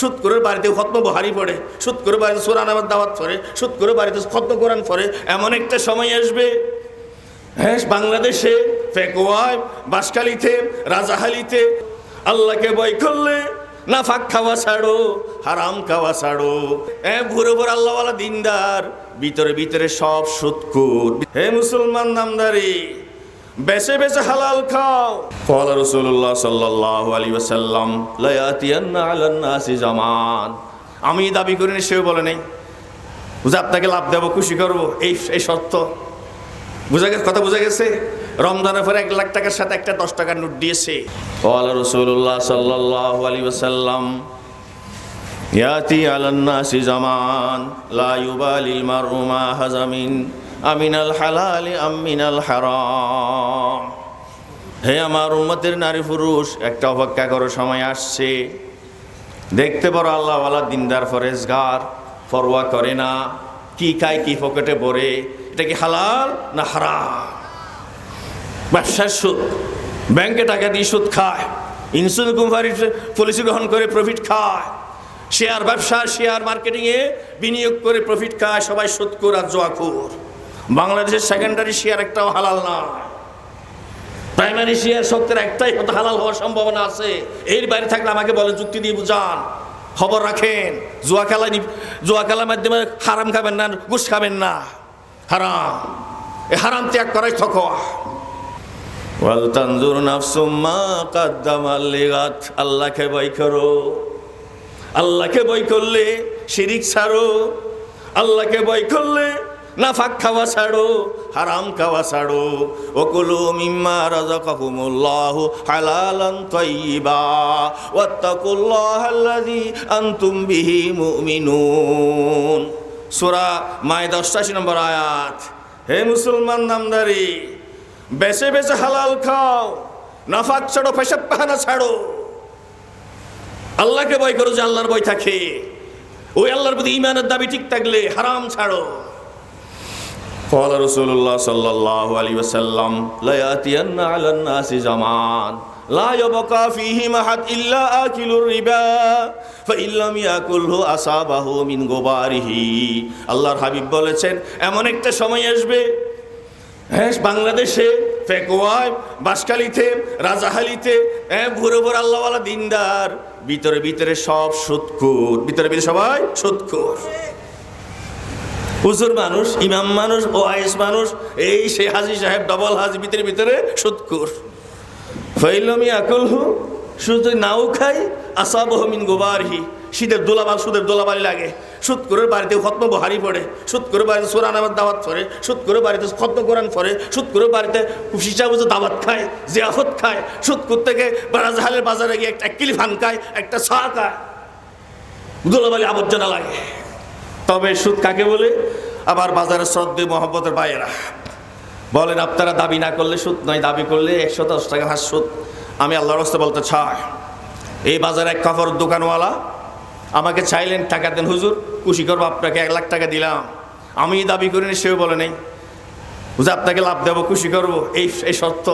সুদ করে বাড়িতে খত্ম বহারি পড়ে সুদ করে বাড়িতে সোরান আমার দাওয়াত পড়ে সুদ করে বাড়িতে খত্ম কোরআন পড়ে, এমন একটা সময় আসবে। হ্যাঁ বাংলাদেশে ফেকোয়ায় বাসকালিতে রাজাহালিতে আল্লাহকে বয় করলে না ফাঁক খাওয়া ছাড়ো, হারাম খাওয়া ছাড়ো। হ্যাঁ ভুরে ভুরে আল্লাহওয়ালা দিনদার, ভিতরে ভিতরে সব সুৎকুর। হে মুসলমান নামদারি বেছে বেছে হালাল খাও قال رسول الله صلى الله عليه وسلم لا ياتين على الناس زمان আমি দাবি করিনি সেও বলে নেই বুঝে আপনাকে লাভ দেবো খুশি করবো এই এই শর্ত বুঝা গেছে কথা বুঝা গেছে রমজানের পরে এক লাখ টাকার সাথে একটা দশ টাকার নোট দিয়েছে ওয়ালা রসুল্লাহ সাল্লাহ আলী ওসাল্লাম ইয়াতি আলান্নাসি জামান লা ইউবালিল মারউ মা হাজামিন আমিনাল হালালি, আমিনাল হারাম। হে আমার উম্মতের নারী পুরুষ, একটা অপেক্ষা করো, সময় আসছে। দেখতে পারো আল্লাহওয়ালা দিনদার ফরেজগার ফরওয়া করে না, কি খায়, কি পকেটে ভরে, এটা কি হালাল না হারাম? ব্যবসার সুদ, ব্যাংকে টাকা দিয়ে সুদ খায় ইন্স্যুরেন্স কোম্পানি পলিসি গ্রহণ করে প্রফিট খায় শেয়ার ব্যবসা শেয়ার মার্কেটিংয়ে বিনিয়োগ করে প্রফিট খায়, সবাই সুদকুর আর জোয়াকুর বাংলাদেশের সেকেন্ডারি শেয়ার একটাও হালাল না। প্রাইমারি শেয়ার সত্যের একটাই হয়তো হালাল হওয়ার সম্ভাবনা আছে। এর বাইরে থাকলে আমাকে বলে, যুক্তি দিয়ে বুঝান। খবর রাখেন। জুয়া খেলা জুয়া খেলার মাধ্যমে হারাম খাবেন না, ঘুষ খাবেন না। হারাম। এ হারাম ত্যাগ করাই থকোয়া ওয়াল তানজুর নাফসুম মা কাদ্দামাল লিগাত। আল্লাহকে বই করো। আল্লাহকে বই করলে শিরিক ছাড়ো। আল্লাহকে বই করলে নাফাক খাওয়া ছাড়ো, হারাম খাওয়া ছাড়ো। ওকুলু মিম্মা রাযাকাকুমুল্লাহু হালালান তাইয়্যিবা ওয়াত্তাকুল্লাহাল্লাযী আনতুম বিহি মুমিনুন। সূরা মায়দা 88 নম্বর আয়াত। হে মুসলমান নামদারি, বেছে বেছে হালাল খাও, নাফাক ছাড়ো, পেশাব পাহানা ছাড়ো। আল্লাহকে ভয় করো যে আল্লাহর ভয় থাকে। ওই আল্লাহর প্রতি ইমানের দাবি ঠিক থাকলে হারাম ছাড়ো। قال رسول الله صلى الله عليه وسلم لا يأتين على الناس زمان لا يبقى فيه محد إلا آكل الربا فإن لم يأكله أصابه من غباره আল্লাহর হাবিব বলেছেন এমন একটা সময় আসবে হ্যাঁ বাংলাদেশে ফেকোয়ায় বাসকালিতে রাজাহালিতে হ্যাঁ ভুরে ভুরে আল্লাহওয়ালা দিনদার ভিতরে ভিতরে সব সুৎকুর ভিতরে ভিতরে সবাই সুৎকুর হুজুর মানুষ, ইমাম মানুষ ও আয়েস মানুষ, এই সে হাজি সাহেব ডবল হাজি ভিতরে ভিতরে সুৎকুর ফৈলমি আকুলহু শুধু নাও খাই আসাবহমিন গোবারহি। শীতের দোলাবাল, সুদের দোলাবালি লাগে। সুদ করে বাড়িতে খত্ম বহারি পড়ে সুদ করে বাড়িতে সোরান আমার দাওয়াত পড়ে সুদ করে বাড়িতে খত্ম কোরআন পড়ে সুদ করে বাড়িতে সিসা বুঝে দাওয়াত খায়, জিয়াফত খায় সুদ করতে গিয়ে বারাজাহালের বাজারে গিয়ে একটা কিলি ফান খায়, একটা ছা খায়। দোলাবালি আবর্জনা লাগে। তবে সুদ কাকে বলে? আবার বাজারে শ্রদ্ধে মোহাম্মতের বাইরা বলেন, আপনারা দাবি না করলে সুদ নয়, দাবি করলে একশো দশ টাকা হাস সুদ। আমি আল্লাহর রাস্তা বলতে চাই, এই বাজারে এক কাপড় দোকানওয়ালা আমাকে চাইলেন, টাকা দেন, হুজুর, খুশি করব, আপনাকে এক লাখ টাকা দিলাম। আমি দাবি করিনি, সেও বলে নেই। বুঝে আপনাকে লাভ দেবো, খুশি করব, এই এই সত্য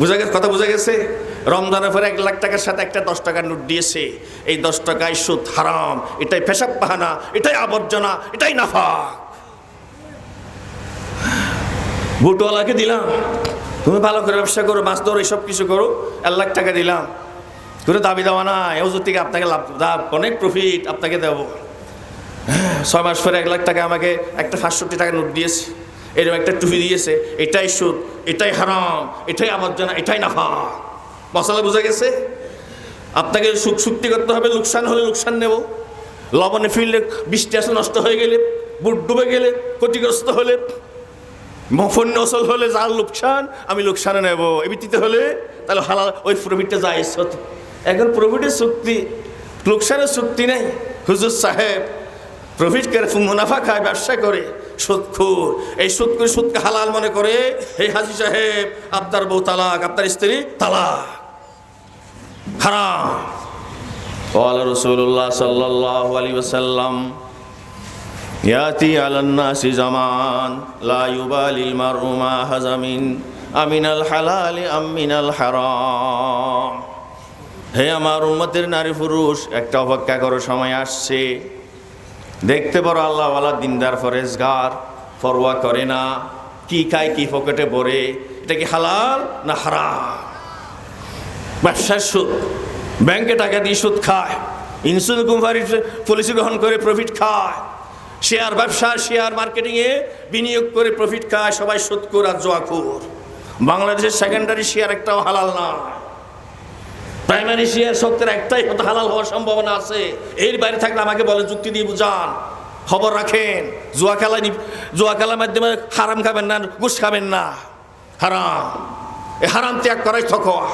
বুঝা গেছে কথা বুঝা গেছে? রমজানের পরে এক লাখ টাকার সাথে একটা দশ টাকার নোট দিয়েছে। এই দশ টাকায় সুদ হারাম, এটাই পেশাব পাহানা এটাই আবর্জনা, এটাই নাফা ভুটওয়ালাকে দিলাম, তুমি ভালো করে ব্যবসা করো, মাছ ধরো এইসব কিছু করো, এক লাখ টাকা দিলাম। করে দাবি দেওয়া না এজুর থেকে আপনাকে লাভ লাভ, অনেক প্রফিট আপনাকে দেবো। ছয় মাস পরে এক লাখ টাকা আমাকে একটা সাতষট্টি টাকা নোট দিয়েছে এরকম একটা টুপি দিয়েছে, এটাই সুদ, এটাই হারাম, এটাই আবর্জনা, এটাই নাফা মশলা বোঝা গেছে? আপনাকে সুখ চুক্তি করতে হবে, লোকসান হলে লোকসান নেব। লবণে ফিরলে বৃষ্টি আসলে নষ্ট হয়ে গেলে, বুট ডুবে গেলে ক্ষতিগ্রস্ত হলে মফন্য অসল হলে যার লোকসান, আমি লোকসানে নেব। এই ভিত্তিতে হলে তাহলে হালাল, ওই প্রফিটটা যায় সত এখন প্রফিটের চুক্তি লোকসানের চুক্তি নেই। হুজুর সাহেব প্রফিট করে, মুনাফা খায়, ব্যবসা করে, সুদখুর। এই সুদ করে সুদকে হালাল মনে করে এই হাজি সাহেব, আপনার বউ তালাক, আপনার স্ত্রী তালাক। হারাম قال رسول الله صلى الله عليه وسلم ياتي على الناس زمان لا يبالي المرء ما هز من أمن الحلال أم من الحرام হে আমার উন্মতের নারী পুরুষ একটা অপেক্ষা করো সময় আসছে দেখতে পারো আল্লাহওয়ালা দিনদার ফরেজগার ফরওয়া করে না কি খায় কি পকেটে ভরে এটা কি হালাল না হারাম ব্যবসার সুদ ব্যাংকে টাকা দিয়ে সুদ খায় ইন্স্যুরেন্স কোম্পানির পলিসি গ্রহণ করে প্রফিট খায় শেয়ার ব্যবসা শেয়ার মার্কেটিংয়ে বিনিয়োগ করে প্রফিট খায়, সবাই সুদকুর আর জোয়াকুর বাংলাদেশের সেকেন্ডারি শেয়ার একটাও হালাল না। প্রাইমারি শেয়ার সত্যের একটাই হয়তো হালাল হওয়ার সম্ভাবনা আছে। এর বাইরে থাকলে আমাকে বলে যুক্তি দিয়ে বুঝান। খবর রাখেন। জুয়া খেলা জুয়া খেলার মাধ্যমে হারাম খাবেন না, ঘুষ খাবেন না। হারাম। এ হারাম ত্যাগ করাই থকোয়া